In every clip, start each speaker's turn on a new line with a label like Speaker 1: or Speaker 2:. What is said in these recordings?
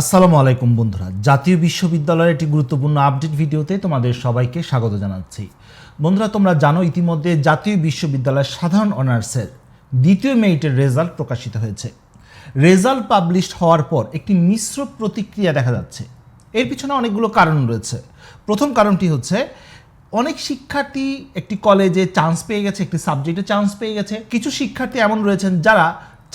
Speaker 1: আসসালামু আলাইকুম বন্ধুরা। জাতীয় বিশ্ববিদ্যালয়ের একটি গুরুত্বপূর্ণ আপডেট ভিডিওতে তোমাদের সবাইকে স্বাগত জানাচ্ছি। বন্ধুরা, তোমরা জানো ইতিমধ্যে জাতীয় বিশ্ববিদ্যালয়ের সাধারণ অনার্সের দ্বিতীয় মেরিটের রেজাল্ট প্রকাশিত হয়েছে। রেজাল্ট পাবলিশড হওয়ার পর একটি মিশ্র প্রতিক্রিয়া দেখা যাচ্ছে। এর পিছনে অনেকগুলো কারণ রয়েছে। প্রথম কারণটি হচ্ছে, অনেক শিক্ষার্থী একটি কলেজে চান্স পেয়ে গেছে, একটি সাবজেক্টে চান্স পেয়ে গেছে। কিছু শিক্ষার্থী এমন রয়েছেন যারা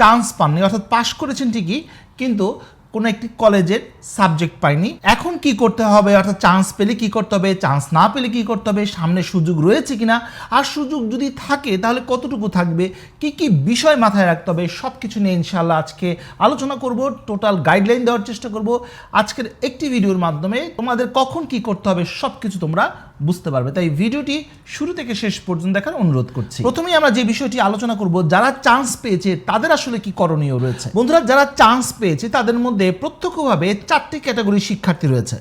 Speaker 1: চান্স পাননি, অর্থাৎ পাশ করেছেন ঠিকই, কিন্তু কোনো একটি কলেজের সাবজেক্ট পাইনি। এখন কি করতে হবে? অর্থাৎ চান্স পেলে কি করতে হবে? চান্স না পেলে কি করতে হবে? সামনে সুযোগ রয়েছে কিনা? আর সুযোগ যদি থাকে, তাহলে কতটুকু থাকবে? কি কি বিষয় মাথায় রাখতে হবে? সব কিছু নিয়ে ইনশাল্লাহ আজকে আলোচনা করব টোটাল গাইডলাইন দেওয়ার চেষ্টা করব। আজকের একটি ভিডিওর মাধ্যমে তোমাদের কখন কি করতে হবে? সব কিছু তোমরা বুঝতে পারবে। তাই ভিডিওটি শুরু থেকে শেষ পর্যন্ত দেখার অনুরোধ করছি। প্রথমেই আমরা যে বিষয়টি আলোচনা করব, যারা চান্স পেয়েছে, তাদের আসলে কি করণীয় রয়েছে? বন্ধুরা, যারা চান্স পেয়েছে, তাদের মধ্যে প্রত্যক্ষভাবে চারটি ক্যাটাগরি শিক্ষার্থী রয়েছে।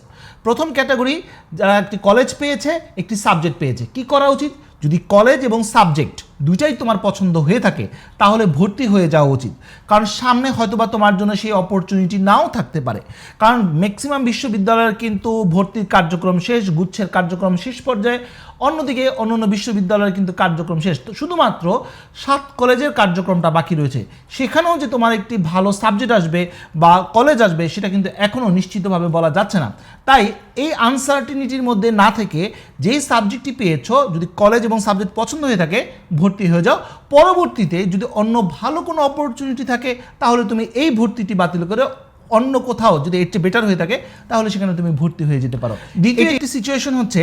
Speaker 1: প্রথম ক্যাটাগরি যারা একটি কলেজ পেয়েছে, একটি সাবজেক্ট পেয়েছে। কি করা উচিত? যদি কলেজ এবং সাবজেক্ট দুইটাই তোমার পছন্দ হয়ে থাকে, তাহলে ভর্তি হয়ে যাওয়া উচিত। কারণ সামনে হয়তোবা তোমার জন্য সেই অপরচুনিটি নাও থাকতে পারে। কারণ ম্যাক্সিমাম বিশ্ববিদ্যালয়ের কিন্তু ভর্তির কার্যক্রম শেষ, গুচ্ছের কার্যক্রম শেষ পর্যায়ে, অন্যদিকে অন্যান্য বিশ্ববিদ্যালয়ের কিন্তু কার্যক্রম শেষ। তো শুধুমাত্র সাত কলেজের কার্যক্রমটা বাকি রয়েছে। সেখানেও যে তোমার একটি ভালো সাবজেক্ট আসবে বা কলেজ আসবে, সেটা কিন্তু এখনও নিশ্চিতভাবে বলা যাচ্ছে না। তাই এই আনসার্টিনিটির মধ্যে না থেকে যেই সাবজেক্টটি পেয়েছ, যদি কলেজ এবং সাবজেক্ট পছন্দ হয়ে থাকে ভর্তি হয়ে যাও। পরবর্তীতে যদি অন্য ভালো কোনো অপরচুনিটি থাকে তাহলে তুমি এই ভর্তিটি বাতিল করে অন্য কোথাও যদি এর চেয়ে বেটার হয়ে থাকে তাহলে সেখানে তুমি ভর্তি হয়ে যেতে পারো। দ্বিতীয় একটি সিচুয়েশন হচ্ছে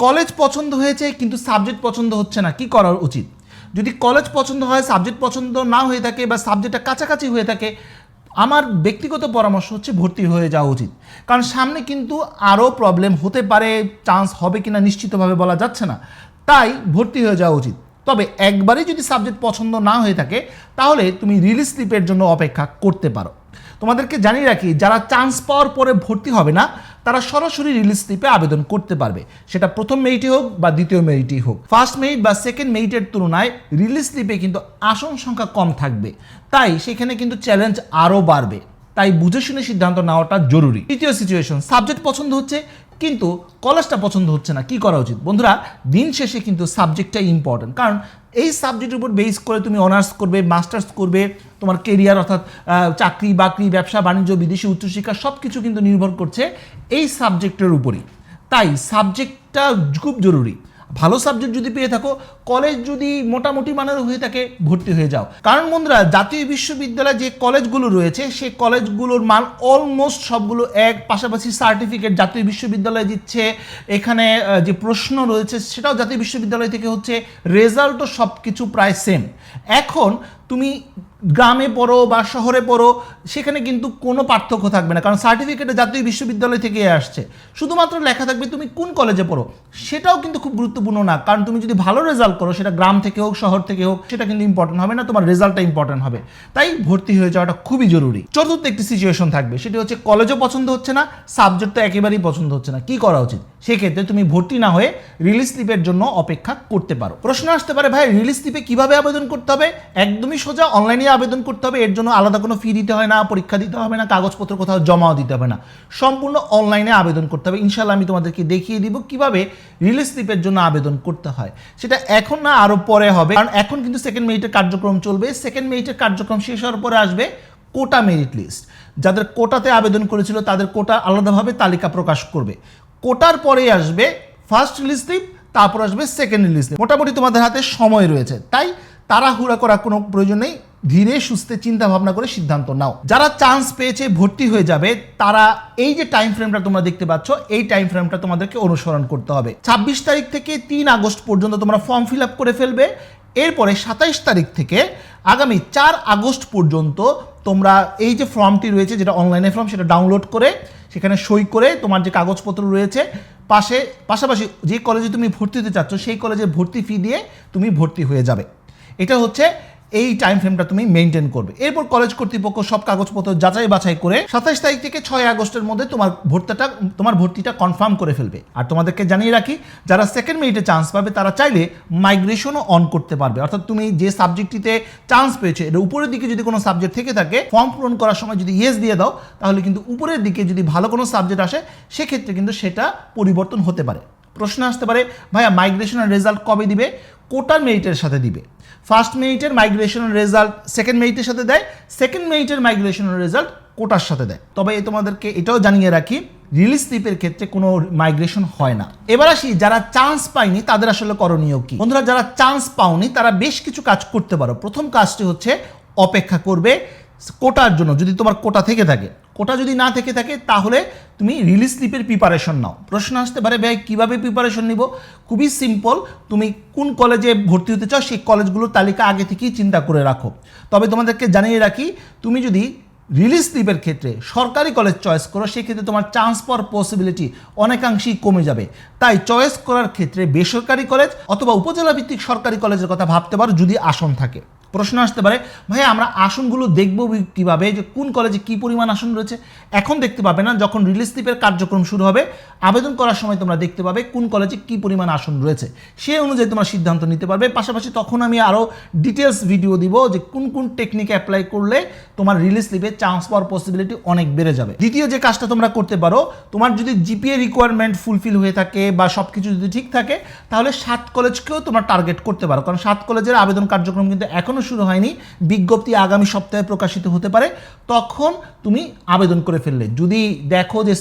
Speaker 1: কলেজ পছন্দ হয়েছে কিন্তু সাবজেক্ট পছন্দ হচ্ছে না। কি করা উচিত? যদি কলেজ পছন্দ হয় সাবজেক্ট পছন্দ না হয়ে থাকে বা সাবজেক্টটা কাছাকাছি হয়ে থাকে আমার ব্যক্তিগত পরামর্শ হচ্ছে ভর্তি হয়ে যাওয়া উচিত। কারণ সামনে কিন্তু আরও প্রবলেম হতে পারে চান্স হবে কিনা নিশ্চিতভাবে বলা যাচ্ছে না। তাই ভর্তি হয়ে যাওয়া উচিত। তবে একবারই যদি সাবজেক্ট পছন্দ না হয়ে থাকে, তাহলে তুমি রিলিজ স্লিপের জন্য অপেক্ষা করতে পারো। তোমাদেরকে জানিয়ে রাখি, যারা চান্স পাওয়ার পরে ভর্তি হবে না, তারা সরাসরি রিলিজ স্লিপে আবেদন করতে পারবে। সেটা প্রথম মেরিটে হোক বা দ্বিতীয় মেরিটই হোক। ফার্স্ট মেরিট বা সেকেন্ড মেরিটের তুলনায় রিলিজ স্লিপে কিন্তু আসন সংখ্যা কম থাকবে। তাই সেখানে কিন্তু চ্যালেঞ্জ আরও বাড়বে। তাই বুঝে শুনে সিদ্ধান্ত নেওয়াটা জরুরি। তৃতীয় সিচুয়েশন সাবজেক্ট পছন্দ হচ্ছে কিন্তু কলেজটা পছন্দ হচ্ছে না, কি করা উচিত? বন্ধুরা, দিন শেষে কিন্তু সাবজেক্টটাই ইম্পর্টেন্ট কারণ এই সাবজেক্টের উপর বেস করে তুমি অনার্স করবে মাস্টার্স করবে, তোমার কেরিয়ার অর্থাৎ চাকরি বাকরি, ব্যবসা, বাণিজ্য, বিদেশি, উচ্চশিক্ষা সব কিছু কিন্তু নির্ভর করছে এই সাবজেক্টের উপরই। তাই সাবজেক্টটা খুব জরুরি। ভালো সাবজেক্ট যদি পেয়ে থাকো কলেজ যদি মোটামুটি মানের হয়ে থাকে, ভর্তি হয়ে যাও। কারণ বন্ধুরা, জাতীয় বিশ্ববিদ্যালয়ে যে কলেজগুলো রয়েছে, সেই কলেজগুলোর মান অলমোস্ট সবগুলো এক, পাশাপাশি সার্টিফিকেট জাতীয় বিশ্ববিদ্যালয় দিচ্ছে। এখানে যে প্রশ্ন রয়েছে, সেটাও জাতীয় বিশ্ববিদ্যালয় থেকে হচ্ছে রেজাল্টও সব কিছু প্রায় সেম এখন তুমি গ্রামে পড়ো বা শহরে পড়ো, সেখানে কিন্তু কোনো পার্থক্য থাকবে না। কারণ সার্টিফিকেটে জাতীয় বিশ্ববিদ্যালয় থেকে আসছে। শুধুমাত্র লেখা থাকবে তুমি কোন কলেজে পড়ো, সেটাও কিন্তু খুব গুরুত্বপূর্ণ না। কারণ তুমি যদি ভালো রেজাল্ট করো, সেটা গ্রাম থেকে হোক, শহর থেকে হোক, সেটা কিন্তু ইম্পর্টেন্ট হবে না, তোমার রেজাল্টটা ইম্পর্টেন্ট হবে। তাই ভর্তি হয়ে যাওয়াটা খুবই জরুরি। চতুর্থ একটি সিচুয়েশন থাকবে, সেটি হচ্ছে কলেজও পছন্দ হচ্ছে না সাবজেক্টটা একেবারেই পছন্দ হচ্ছে না। কি করা উচিত? সেক্ষেত্রে তুমি ভর্তি না হয়ে রিলিজ স্লিপের জন্য অপেক্ষা করতে পারো। প্রশ্ন আসতে পারে, ভাই রিলিজ স্লিপে কীভাবে আবেদন করতে হবে? একদমই সোজা অনলাইনে আবেদন করতে হবে। এর জন্য আলাদা কোনো ফি দিতে হয় না, পরীক্ষা দিতে হবে না, কাগজপত্র কোথাও জমাও দিতে হবে না। সম্পূর্ণ অনলাইনে আবেদন করতে হবে। ইনশাল্লাহ আমি তোমাদেরকে দেখিয়ে দিব কীভাবে রিলিজ স্লিপের জন্য আবেদন করতে হয়। সেটা এখন না আরও পরে হবে। কারণ এখন কিন্তু সেকেন্ড মেরিটের কার্যক্রম চলবে। সেকেন্ড মেরিটের কার্যক্রম শেষ হওয়ার পরে আসবে কোটা মেরিট লিস্ট যাদের কোটাতে আবেদন করেছিল, তাদের কোটা আলাদাভাবে তালিকা প্রকাশ করবে। কোটার পরে আসবে ফার্স্ট রিলিজ স্লিপ তারপর আসবে সেকেন্ড রিলিজ স্লিপ মোটামুটি তোমাদের হাতে সময় রয়েছে। তাই তাড়াহুড়া করার কোনো প্রয়োজন নেই। ধীরে, সুস্থে চিন্তা ভাবনা করে সিদ্ধান্ত নাও। যারা চান্স পেয়েছে, ভর্তি হয়ে যাবে, তারা এই যে টাইম ফ্রেমটা তোমরা দেখতে পাচ্ছ, এই টাইম ফ্রেমটা তোমাদেরকে অনুসরণ করতে হবে। ছাব্বিশ তারিখ থেকে তিন আগস্ট পর্যন্ত তোমরা ফর্ম ফিল আপ করে ফেলবে। এরপরে সাতাইশ তারিখ থেকে আগামী চার আগস্ট পর্যন্ত তোমরা এই যে ফর্মটি রয়েছে, যেটা অনলাইনে ফর্ম, সেটা ডাউনলোড করে সেখানে সই করে তোমার যে কাগজপত্র রয়েছে, পাশে, পাশাপাশি যে কলেজে তুমি ভর্তি হতে চাচ্ছ, সেই কলেজে ভর্তি ফি দিয়ে তুমি ভর্তি হয়ে যাবে। এটা হচ্ছে এই টাইম ফ্রেমটা তুমি মেনটেন করবে। এরপর কলেজ কর্তৃপক্ষ সব কাগজপত্র যাচাই বাছাই করে সাতাশ তারিখ থেকে ছয় আগস্টের মধ্যে তোমার ভর্তিটা তোমার ভর্তিটা কনফার্ম করে ফেলবে। আর তোমাদেরকে জানিয়ে রাখি, যারা সেকেন্ড মেরিটে চান্স পাবে, তারা চাইলে মাইগ্রেশনও অন করতে পারবে। অর্থাৎ তুমি যে সাবজেক্টটিতে চান্স পেয়েছ, এর উপরের দিকে যদি কোনো সাবজেক্ট থেকে থাকে ফর্ম পূরণ করার সময় যদি ইয়েস দিয়ে দাও, তাহলে কিন্তু উপরের দিকে যদি ভালো কোনো সাবজেক্ট আসে, সেক্ষেত্রে কিন্তু সেটা পরিবর্তন হতে পারে। প্রশ্ন আসতে পারে, ভাইয়া মাইগ্রেশনের রেজাল্ট কবে দিবে? কোটার মেরিটের সাথে দিবে। ফার্স্ট মেরিটের মাইগ্রেশনের রেজাল্ট সেকেন্ড মেরিটের সাথে দেয় সেকেন্ড মেরিটের মাইগ্রেশনের রেজাল্ট কোটার সাথে দেয়। তবে তোমাদেরকে এটাও জানিয়ে রাখি রিলিজ স্লিপের ক্ষেত্রে কোনো মাইগ্রেশন হয় না। এবার আসি, যারা চান্স পায়নি, তাদের আসলে করণীয় কি? বন্ধুরা, যারা চান্স পাওনি, তারা বেশ কিছু কাজ করতে পারো। প্রথম কাজটি হচ্ছে অপেক্ষা করবে কোটার জন্য, যদি তোমার কোটা থেকে থাকে। কোটা যদি না থেকে থাকে, তাহলে তুমি রিলিজ স্লিপের প্রিপারেশন নাও। প্রশ্ন আসতে পারে, ভাই, কীভাবে প্রিপারেশন নিব? খুবই সিম্পল তুমি কোন কলেজে ভর্তি হতে চাও, সেই কলেজগুলোর তালিকা আগে থেকেই চিন্তা করে রাখো। তবে তোমাদেরকে জানিয়ে রাখি, তুমি যদি রিলিজ স্লিপের ক্ষেত্রে সরকারি কলেজ চয়েস করো সেক্ষেত্রে তোমার চান্স পাওয়ার পসিবিলিটি অনেকাংশেই কমে যাবে। তাই চয়েস করার ক্ষেত্রে বেসরকারি কলেজ অথবা উপজেলা ভিত্তিক সরকারি কলেজের কথা ভাবতে পারো যদি আসন থাকে। প্রশ্ন আসতে পারে, ভাই, আমরা আসনগুলো দেখব কীভাবে? যে কোন কলেজে কি পরিমাণ আসন রয়েছে? এখন দেখতে পাবে না, যখন রিলিজ স্লিপের কার্যক্রম শুরু হবে, আবেদন করার সময় তোমরা দেখতে পাবে কোন কলেজে কি পরিমাণ আসন রয়েছে। সেই অনুযায়ী তোমরা সিদ্ধান্ত নিতে পারবে। পাশাপাশি তখন আমি আরও ডিটেলস ভিডিও দিব যে কোন কোন টেকনিক অ্যাপ্লাই করলে তোমার রিলিজ স্লিপে চান্স পাওয়ার পসিবিলিটি অনেক বেড়ে যাবে। দ্বিতীয় যে কাজটা তোমরা করতে পারো, তোমার যদি জিপিএ রিকোয়ারমেন্ট ফুলফিল হয়ে থাকে বা সব কিছু যদি ঠিক থাকে, তাহলে সাত কলেজকেও তোমরা টার্গেট করতে পারো। কারণ সাত কলেজের আবেদন কার্যক্রম কিন্তু এখনও শুরু হয়নি, বিজ্ঞপ্তি আগামী সপ্তাহে প্রকাশিত হতে পারে, তখন তুমি আবেদন করে ফেললে। যদি দেখো যে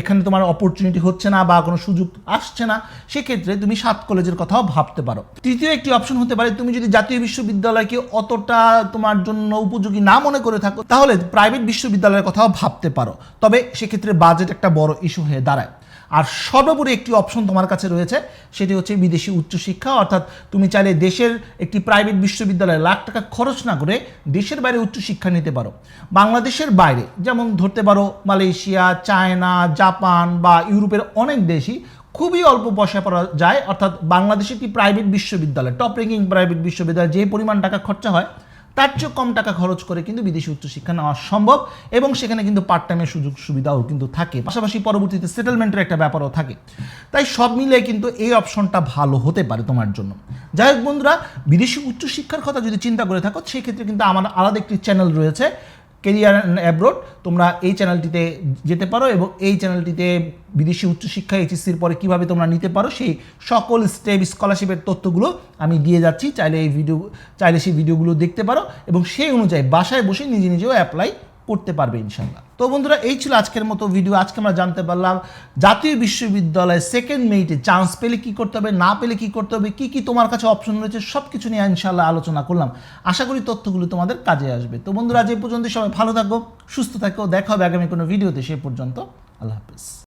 Speaker 1: এখানে তোমার অপরচুনিটি হচ্ছে না বা কোনো সুযোগ আসছে না, সেক্ষেত্রে তুমি সাত কলেজের কথাও ভাবতে পারো। তৃতীয় একটি অপশন হতে পারে, তুমি যদি জাতীয় বিশ্ববিদ্যালয়কে অতটা তোমার জন্য উপযোগী না মনে করে থাকো, তাহলে প্রাইভেট বিশ্ববিদ্যালয়ের কথাও ভাবতে পারো। তবে সেক্ষেত্রে বাজেট একটা বড় ইস্যু হয়ে দাঁড়ায়। আর সর্বোপরি একটি অপশন তোমার কাছে রয়েছে, সেটি হচ্ছে বিদেশি উচ্চশিক্ষা। অর্থাৎ তুমি চাইলে দেশের একটি প্রাইভেট বিশ্ববিদ্যালয়ে লাখ টাকা খরচ না করে দেশের বাইরে উচ্চশিক্ষা নিতে পারো। বাংলাদেশের বাইরে, যেমন ধরতে পারো মালয়েশিয়া, চায়না, জাপান বা ইউরোপের অনেক দেশই খুবই অল্প পয়সা পড়া যায়। অর্থাৎ বাংলাদেশে একটি প্রাইভেট বিশ্ববিদ্যালয় টপ র্যাঙ্কিং প্রাইভেট বিশ্ববিদ্যালয়, যে পরিমাণ টাকা খরচা হয় তার চেয়ে কম টাকা খরচ করে কিন্তু বিদেশি উচ্চশিক্ষা নেওয়া সম্ভব এবং সেখানে কিন্তু পার্ট টাইমের সুযোগ সুবিধাও কিন্তু থাকে। পাশাপাশি পরবর্তীতে সেটেলমেন্টের একটা ব্যাপারও থাকে। তাই সব মিলে কিন্তু এই অপশনটা ভালো হতে পারে তোমার জন্য। যাই হোক বন্ধুরা, বিদেশি উচ্চশিক্ষার কথা যদি চিন্তা করে থাকো, সেক্ষেত্রে কিন্তু আমার আলাদা একটি চ্যানেল রয়েছে। কেরিয়ার অ্যাব্রোড, তোমরা এই চ্যানেলটিতে যেতে পারো এবং এই চ্যানেলটিতে বিদেশি উচ্চশিক্ষা, এইচএসসির পরে কীভাবে তোমরা নিতে পারো, সেই সকল স্টেপ স্কলারশিপের তথ্যগুলো আমি দিয়ে যাচ্ছি। চাইলে এই ভিডিও, চাইলে সেই ভিডিওগুলো দেখতে পারো এবং সেই অনুযায়ী বাসায় বসে নিজে নিজেও অ্যাপ্লাই করতে পারবে ইনশাল্লাহ। তো বন্ধুরা, এই ছিল আজকের মতো ভিডিও আজকে আমরা জানতে পারলাম, জাতীয় বিশ্ববিদ্যালয়ে সেকেন্ড মেরিটে চান্স পেলে কি করতে হবে, না পেলে কি করতে হবে, কি কি তোমার কাছে অপশন রয়েছে সব কিছু নিয়ে ইনশাল্লাহ আলোচনা করলাম। আশা করি তথ্যগুলো তোমাদের কাজে আসবে। তো বন্ধুরা যে পর্যন্ত সবাই ভালো থাকো, সুস্থ থাকো, দেখা হবে আগামী কোনো ভিডিওতে সে পর্যন্ত আল্লাহ হাফিজ।